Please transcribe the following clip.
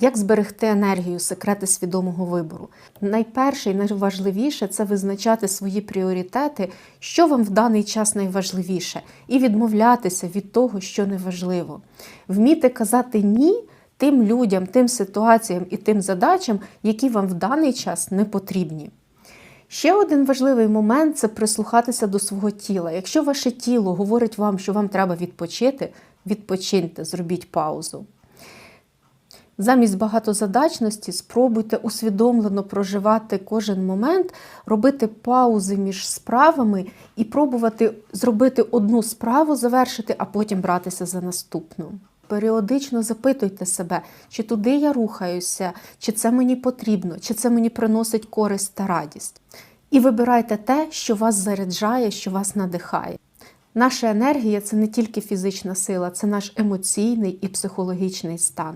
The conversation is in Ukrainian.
Як зберегти енергію, секрети свідомого вибору? Найперше і найважливіше це визначати свої пріоритети, що вам в даний час найважливіше, і відмовлятися від того, що неважливо. Вміти казати ні тим людям, тим ситуаціям і тим задачам, які вам в даний час не потрібні. Ще один важливий момент це прислухатися до свого тіла. Якщо ваше тіло говорить вам, що вам треба відпочити, відпочиньте, зробіть паузу. Замість багатозадачності спробуйте усвідомлено проживати кожен момент, робити паузи між справами і пробувати зробити одну справу, завершити, а потім братися за наступну. Періодично запитуйте себе, чи туди я рухаюся, чи це мені потрібно, чи це мені приносить користь та радість. І вибирайте те, що вас заряджає, що вас надихає. Наша енергія це не тільки фізична сила, це наш емоційний і психологічний стан.